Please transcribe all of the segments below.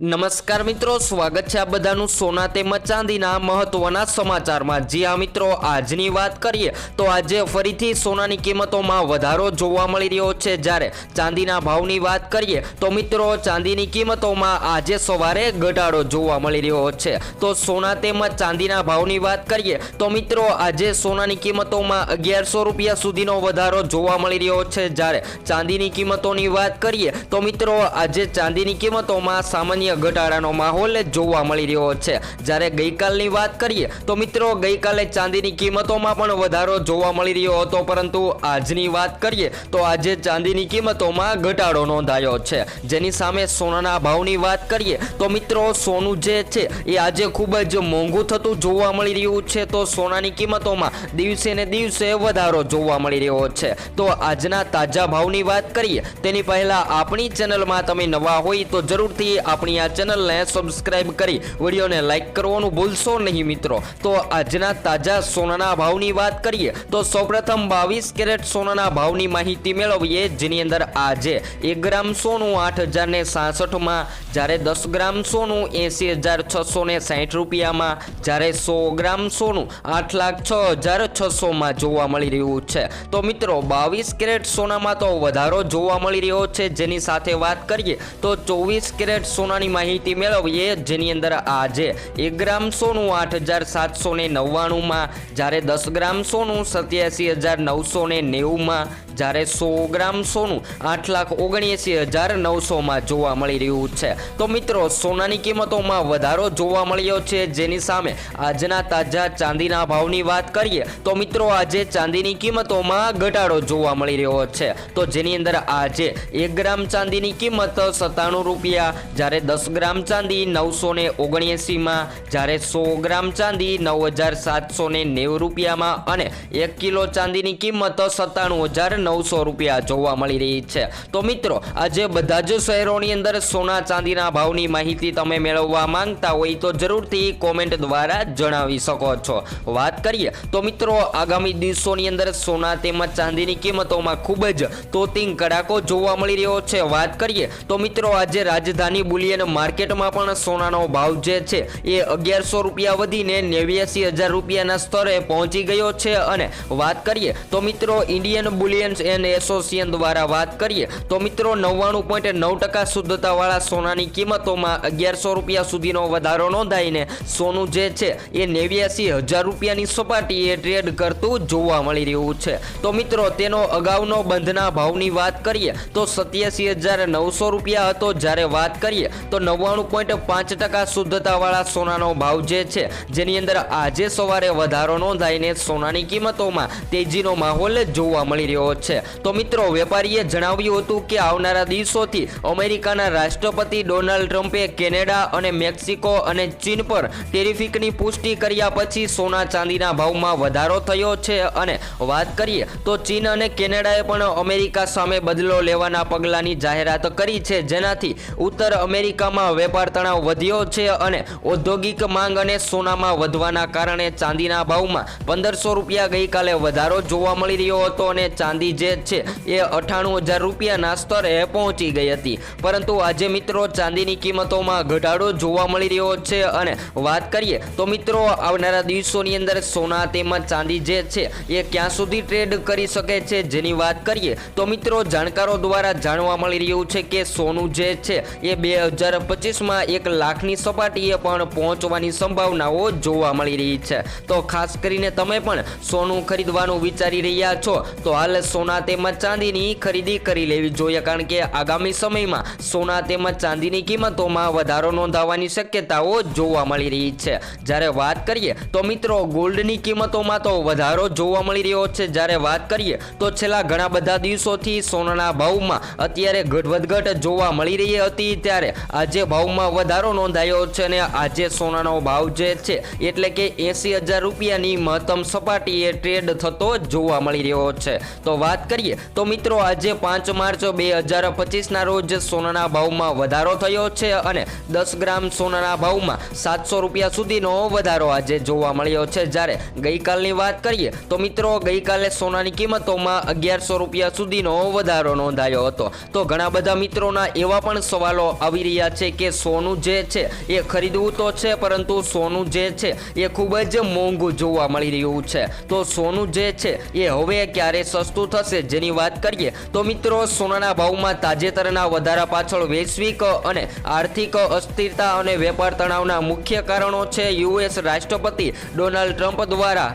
નમસ્કાર મિત્રો, સ્વાગત છે આ બધાનું સોના તેમજ ચાંદીના મહત્વના સમાચારમાં. જી આ મિત્રો, આજની વાત કરીએ તો આજે ફરીથી સોનાની કિંમતોમાં વધારો જોવા મળી રહ્યો છે. જ્યારે ચાંદીના ભાવની વાત કરીએ તો મિત્રો, ચાંદીની કિંમતોમાં આજે સવારે ઘટાડો જોવા મળી રહ્યો છે. તો સોના તેમજ ચાંદીના ભાવની વાત કરીએ તો મિત્રો, આજે સોનાની કિંમતોમાં અગિયારસો રૂપિયા સુધીનો વધારો જોવા મળી રહ્યો છે. જ્યારે ચાંદીની કિંમતોની વાત કરીએ તો મિત્રો, આજે ચાંદીની કિંમતોમાં સામાન્ય ઘટાડાનો માહોલ જોવા મળી રહ્યો છે. જ્યારે ગઈકાલની વાત કરીએ, તો મિત્રો, ગઈકાલે ચાંદીની કિંમતોમાં પણ વધારો જોવા મળી રહ્યો હતો. પરંતુ આજની વાત કરીએ, તો આજે ચાંદીની કિંમતોમાં ઘટાડો નોંધાયો છે. જેની સામે સોનાના ભાવની વાત કરીએ, તો મિત્રો, સોનું જે છે, એ આજે ખૂબ જ મોંઘું થતું જોવા મળી રહ્યું છે. તો સોનાની કિંમતોમાં દિવસે ને દિવસે વધારો જોવા મળી રહ્યો છે. તો આજના તાજા ભાવની વાત કરીએ, તેની પહેલા આપણી ચેનલમાં તમે નવા હોય તો જરૂરથી આપણી આ ચેનલને સબસ્ક્રાઇબ કરી વિડીયોને લાઇક કરવાનું ભૂલશો નહીં મિત્રો. તો આજના તાજા સોનાના ભાવની વાત કરીએ, તો સૌપ્રથમ બાવીસ કેરેટ સોનાના ભાવની માહિતી મેળવીએ, જેની અંદર આજે એક ગ્રામ સોનું આઠ હજારને સાસઠમાં, જ્યારે દસ ગ્રામ સોનું એંસી હજાર છસો ને સાઠ રૂપિયામાં, જ્યારે સો ગ્રામ સોનું આઠ લાખ છ હજાર છસોમાં જોવા મળી રહ્યું છે. તો મિત્રો, બાવીસ કેરેટ સોનામાં તો વધારો જોવા મળી રહ્યો છે. જેની સાથે વાત કરીએ, તો ચોવીસ કેરેટ સોનાની માહિતી મેળવીએ, જેની અંદર આજે એક ગ્રામ સોનું આઠ હજાર સાતસો ને નવ્વાણુંમાં, જ્યારે દસ ગ્રામ સોનું સત્યાસી હજાર નવસો ને નેવુંમાં જ્યારે સો ગ્રામ સોનું આઠ લાખ ઓગણએંસી હજાર નવસોમાં જોવા મળી રહ્યું છે. તો મિત્રો, સોનાની કિંમતોમાં વધારો જોવા મળ્યો છે. જેની સામે આજના તાજા ચાંદીના ભાવની વાત કરીએ, તો મિત્રો, આજે ચાંદીની કિંમતોમાં ઘટાડો જોવા મળી રહ્યો છે. તો જેની અંદર આજે એક ગ્રામ ચાંદીની કિંમત સત્તાણું રૂપિયા, જ્યારે દસ ગ્રામ ચાંદી નવસો ને ઓગણએંસીમાં, જ્યારે સો ગ્રામ ચાંદી નવ હજાર સાતસો ને નેવું રૂપિયામાં અને એક કિલો ચાંદીની કિંમત સત્તાણું હજાર નવસો રૂપિયા જોવા મળી રહી છે. તો મિત્રો, આજે બધા જ શહેરોની અંદર સોના ચાંદીના ભાવની માહિતી તમે મેળવવા માંગતા હોય તો જરૂરથી કોમેન્ટ દ્વારા જણાવી શકો છો. વાત કરીએ, તો મિત્રો, આગામી દિવસોની અંદર સોના તેમજ ચાંદીની કિંમતોમાં ખૂબ જ તોતિંગ કડાકો જોવા મળી રહ્યો છે. વાત કરીએ, તો મિત્રો, આજે રાજધાની બુલિયન માર્કેટમાં પણ સોનાનો ભાવ જે છે એ અગિયારસો રૂપિયા વધીને નેવ્યાસી હજાર રૂપિયાના સ્તરે પહોંચી ગયો છે. અને વાત કરીએ, તો મિત્રો, ઇન્ડિયન બુલિયન્સ એન્ડ એસોસિએશન દ્વારા વાત કરીએ તો મિત્રો નવ્વાણું પોઈન્ટ નવ ટકા શુદ્ધતાવાળા સોનાની કિંમતોમાં અગિયારસો રૂપિયા સુધીનો વધારો નોંધાઈને સોનું જે છે એ નેવ્યાસી હજાર રૂપિયાની સપાટીએ ટ્રેડ કરતું જોવા મળી રહ્યું છે. તો મિત્રો તેનો અગાઉનો બંધના ભાવની વાત કરીએ તો સત્યાસી હજાર નવસો રૂપિયા હતો. જ્યારે વાત કરીએ તો નવ્વાણું પોઈન્ટ પાંચ ટકા શુદ્ધતાવાળા સોનાનો ભાવ જે છે જેની અંદર આજે સવારે વધારો નોંધાઈને સોનાની કિંમતોમાં તેજીનો માહોલ જોવા મળી રહ્યો છે. તો મિત્રો, વેપારીએ જણાવ્યું હતું કે આવનારા દિવસોથી અમેરિકાના રાષ્ટ્રપતિ ડોનાલ્ડ ટ્રમ્પે કેનેડા અને મેક્સિકો અને ચીન પર ટેરિફિકની પુષ્ટિ કર્યા પછી સોના ચાંદીના ભાવમાં વધારો થયો છે. અને વાત કરીએ તો ચીન અને કેનેડાએ પણ અમેરિકા સામે બદલો લેવાના પગલાંની જાહેરાત કરી છે. જેનાથી ઉત્તર અમેરિકામાં વેપાર તણાવ વધ્યો છે અને ઔદ્યોગિક માંગ અને સોનામાં વધવાના કારણે ચાંદીના ભાવમાં પંદરસો રૂપિયા ગઈકાલે વધારો જોવા મળી રહ્યો હતો અને ચાંદી જે છે. એ અઠાણું હજાર રૂપિયાના સ્તરે પહોંચી ગઈ હતી. પરંતુ આજે મિત્રો ચાંદીની કિંમતોમાં ઘટાડો જોવા મળી રહ્યો છે અને વાત કરીએ તો મિત્રો આવનારા દિવસોની અંદર સોના તેમજ ચાંદી જે છે, એ ક્યાં સુધી ટ્રેડ કરી શકે છે જેની વાત કરીએ તો મિત્રો જાણકારો દ્વારા જાણવા મળી રહ્યું છે કે સોનું જે છે, એ બે હજાર પચીસમાં એક લાખની સપાટીએ પણ પહોંચવાની સંભાવનાઓ જોવા મળી રહી છે. તો ખાસ કરીને તમે પણ સોનું ખરીદવાનું વિચારી રહ્યા છો, તો હાલ સોના તેમજ ચાંદીની ખરીદી કરી લેવી જોઈએ કારણ કે આગામી સમયમાં સોના તેમજ ચાંદીની કિંમતોમાં વધારો નોંધાવાની શક્યતાઓ જોવા મળી રહી છે. જ્યારે વાત કરીએ તો મિત્રો, ગોલ્ડની કિંમતોમાં તો વધારો જોવા મળી રહ્યો છે. જ્યારે વાત કરીએ તો છેલ્લા ઘણા બધા દિવસોથી સોનાના ભાવમાં અત્યારે ઘટવધઘટ જોવા મળી રહી હતી. ત્યારે આજે ભાવમાં વધારો નોંધાયો છે અને આજે સોનાનો ભાવ જે છે એટલે કે એંસી હજાર રૂપિયાની મહત્તમ સપાટીએ ટ્રેડ થતો જોવા મળી રહ્યો છે. તો વાત કરીએ તો મિત્રો આજે પાંચ માર્ચ બે હજાર પચીસના રોજ સોનાના ભાવમાં વધારો થયો છે અને દસ ગ્રામ સોનાના ભાવમાં સાતસો રૂપિયા સુધીનો વધારો આજે જોવા મળ્યો છે. જ્યારે ગઈકાલની વાત કરીએ તો મિત્રો ગઈકાલે સોનાની કિંમતોમાં અગિયારસો રૂપિયા સુધીનો વધારો નોંધાયો હતો. તો ઘણા બધા મિત્રોના એવા પણ સવાલો આવી રહ્યા છે કે સોનું જે છે એ ખરીદવું તો છે, પરંતુ સોનું જે છે એ ખૂબ જ મોંઘું જોવા મળી રહ્યું છે. તો સોનું જે છે એ હવે ક્યારે સસ્તું થશે. જેની વાત કરીએ તો મિત્રો, સોનાના ભાવમાં તાજેતરના વધારા પાછળ વૈશ્વિક અને આર્થિક અસ્થિરતા અને વેપાર તણાવના મુખ્ય કારણો છે યુએસ રાષ્ટ્રપતિ ડોનાલ્ડ ટ્રમ્પ દ્વારા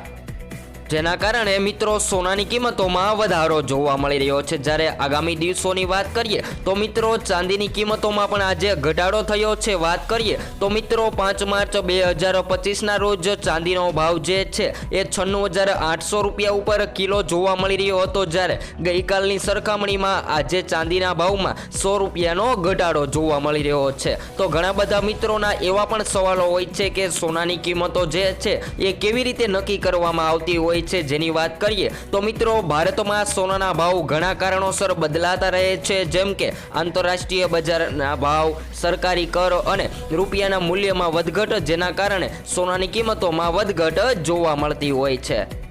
જેના કારણે મિત્રો સોનાની કિંમતોમાં વધારો જોવા મળી રહ્યો છે. જ્યારે આગામી દિવસોની વાત કરીએ તો મિત્રો ચાંદીની કિંમતોમાં પણ આજે ઘટાડો થયો છે. વાત કરીએ તો મિત્રો પાંચ માર્ચ બે હજાર પચીસના રોજ ચાંદીનો ભાવ જે છે એ છન્નું હજાર આઠસો રૂપિયા ઉપર કિલો જોવા મળી રહ્યો હતો. જ્યારે ગઈકાલની સરખામણીમાં આજે ચાંદીના ભાવમાં સો રૂપિયાનો ઘટાડો જોવા મળી રહ્યો છે. તો ઘણા બધા મિત્રોના એવા પણ સવાલો હોય છે કે સોનાની કિંમતો જે છે એ કેવી રીતે નક્કી કરવામાં આવતી હોય છે જેની વાત કરીએ, તો મિત્રો ભારતમાં સોનાના ભાવ ઘણા કારણોસર બદલાતા રહે છે, જેમ કે આંતરરાષ્ટ્રીય બજારના ભાવ, સરકારી કર અને રૂપિયાના મૂલ્યમાં વધઘટ, જેના કારણે સોનાની કિંમતોમાં વધઘટ જોવા મળતી હોય છે.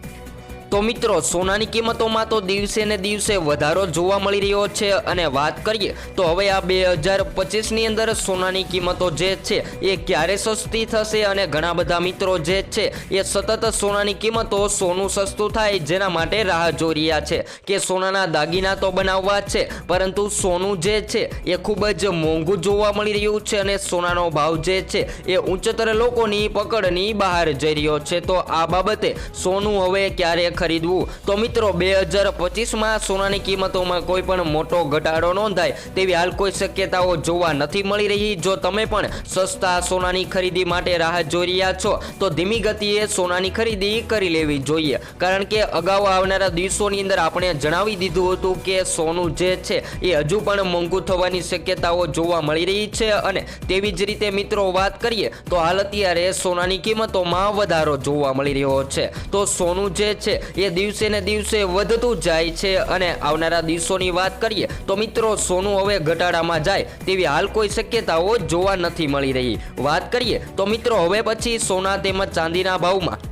તો મિત્રો, સોનાની કિંમતોમાં તો દિવસે ને દિવસે વધારો જોવા મળી રહ્યો છે અને વાત કરીએ તો હવે આ બે હજાર પચીસની અંદર સોનાની કિંમતો જે છે એ ક્યારે સસ્તી થશે અને ઘણા બધા મિત્રો જે છે એ સતત સોનાની કિંમતો સોનું સસ્તું થાય જેના માટે રાહ જોઈ રહ્યા છે કે સોનાના દાગીના તો બનાવવા છે, પરંતુ સોનું જે છે એ ખૂબ જ મોંઘું જોવા મળી રહ્યું છે અને સોનાનો ભાવ જે છે એ ઉચ્ચતર લોકોની પકડની બહાર જઈ રહ્યો છે. તો આ બાબતે સોનું હવે ક્યારે ખરીદવું. તો મિત્રો, બે હજાર પચીસમાં સોનાની કિંમતોમાં કોઈ પણ મોટો ઘટાડો નોંધાય તેવી હાલ કોઈ શક્યતાઓ જોવા નથી મળી રહી. જો તમે પણ સસ્તા સોનાની ખરીદી માટે રાહ જોઈ રહ્યા છો, તો ધીમી ગતિએ સોનાની ખરીદી કરી લેવી જોઈએ. કારણ કે અગાઉ આવનારા દિવસોની અંદર આપણે જણાવી દીધું હતું કે સોનું જે છે, એ હજુ પણ મોંઘું થવાની શક્યતાઓ જોવા મળી રહી છે. અને તેવી જ રીતે મિત્રો, વાત કરીએ, તો હાલ અત્યારે સોનાની કિંમતોમાં વધારો જોવા મળી રહ્યો છે. તો સોનું જે છે એ દિવસે ને દિવસે વધતું જાય છે અને આવનારા દિવસોની વાત કરીએ તો મિત્રો, સોનું હવે ઘટાડામાં જાય તેવી હાલ કોઈ શક્યતાઓ જોવા નથી મળી રહી. વાત કરીએ તો મિત્રો, હવે પછી સોના તેમજ ચાંદીના ભાવમાં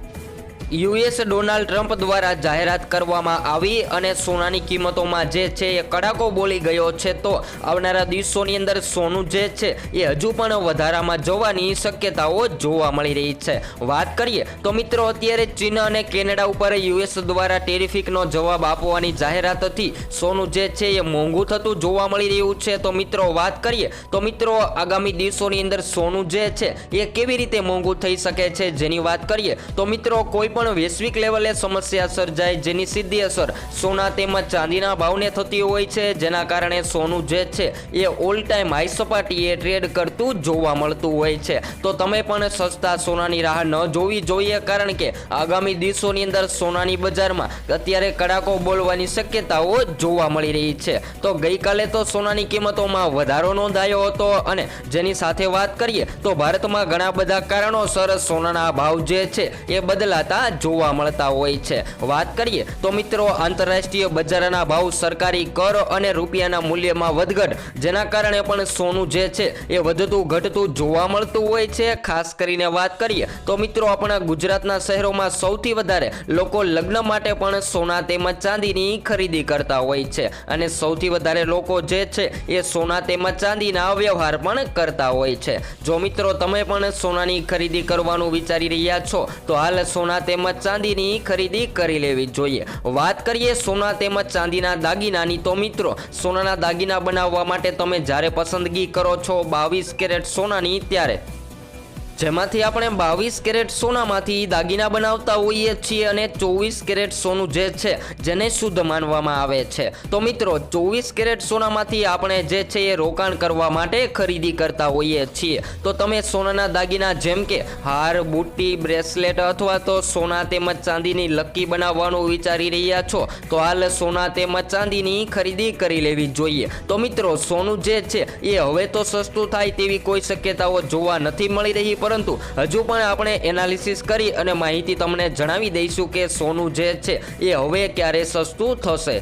યુએસ ડોનાલ્ડ ટ્રમ્પ દ્વારા જાહેરાત કરવામાં આવી અને સોનાની કિંમતોમાં જે છે એ કડાકો બોલી ગયો છે, તો આવનારા દિવસોની અંદર સોનું જે છે એ હજુ પણ વધારામાં જવાની શક્યતાઓ જોવા મળી રહી છે. વાત કરીએ, તો મિત્રો અત્યારે ચીન અને કેનેડા ઉપર યુએસ દ્વારા ટેરિફિકનો જવાબ આપવાની જાહેરાતથી સોનું જે છે એ મોંઘું થતું જોવા મળી રહ્યું છે. તો મિત્રો વાત કરીએ, તો મિત્રો આગામી દિવસોની અંદર સોનું જે છે એ કેવી રીતે મોંઘું થઈ શકે છે જેની વાત કરીએ, તો મિત્રો કોઈ પણ વૈશ્વિક લેવલે સમસ્યા સર્જાય જેની સીધી અસર સોના તેમજ ચાંદીના ભાવને થતી હોય છે. જેના કારણે સોનું જે છે એ ઓલ ટાઈમ હાઈ સપાટીએ ટ્રેડ કરતું જોવા મળતું હોય છે. તો તમે પણ સસ્તા સોનાની રાહ ન જોવી જોઈએ કારણ કે આગામી દિવસોની અંદર સોનાની બજારમાં અત્યારે કડાકો બોલવાની શક્યતાઓ જોવા મળી રહી છે. તો ગઈકાલે તો સોનાની કિંમતોમાં વધારો નોંધાયો હતો અને જેની સાથે વાત કરીએ તો ભારતમાં ઘણા બધા કારણોસર સોનાના ભાવ જે છે એ બદલાતા જોવા મળતા હોય છે. વાત કરીએ તો મિત્રો, આંતરરાષ્ટ્રીય બજારના ભાવ સરકારી કર અને રૂપિયાના મૂલ્યમાં વધઘટ, જેના કારણે પણ સોનું જે છે એ વધતું ઘટતું જોવા મળતું હોય છે. ખાસ કરીને વાત કરીએ તો મિત્રો, આપણા ગુજરાતના શહેરોમાં સૌથી વધારે લોકો લગ્ન માટે પણ સોના તેમજ ચાંદીની ખરીદી કરતા હોય છે. અને સૌથી વધારે લોકો જે છે એ સોના તેમજ ચાંદીના વ્યવહાર પણ કરતા હોય છે. જો મિત્રો, તમે પણ સોનાની ખરીદી કરવાનું વિચારી રહ્યા છો, તો હાલ સોના તેમજ ચાંદીની ખરીદી કરી લેવી જોઈએ. વાત કરીએ સોના તેમજ ચાંદીના દાગીનાની, તો મિત્રો, સોનાના દાગીના બનાવવા માટે તમે જ્યારે પસંદગી કરો છો બાવીસ કેરેટ સોનાની, ત્યારે જેમાંથી આપણે બાવીસ કેરેટ સોનામાંથી દાગીના બનાવતા હોઈએ છીએ અને ચોવીસ કેરેટ સોનું જે છે, જેને શુદ્ધ માનવામાં આવે છે. તો મિત્રો, ચોવીસ કેરેટ સોનામાંથી આપણે જે છે એ રોકાણ કરવા માટે ખરીદી કરતા હોઈએ છીએ. તો તમે સોનાના દાગીના જેમ કે હાર, બુટ્ટી, બ્રેસલેટ અથવા તો સોના તેમજ ચાંદીની લક્કી બનાવવાનું વિચારી રહ્યા છો, તો હાલ સોના તેમજ ચાંદીની ખરીદી કરી લેવી જોઈએ. તો મિત્રો, સોનું જે છે એ હવે તો સસ્તું થાય તેવી કોઈ શક્યતાઓ જોવા નથી મળી રહી પરંતુ હજુ પણ આપણે એનાલિસિસ કરી અને માહિતી તમને જણાવી દઈશું કે સોનું જે છે એ હવે ક્યારે સસ્તું થશે.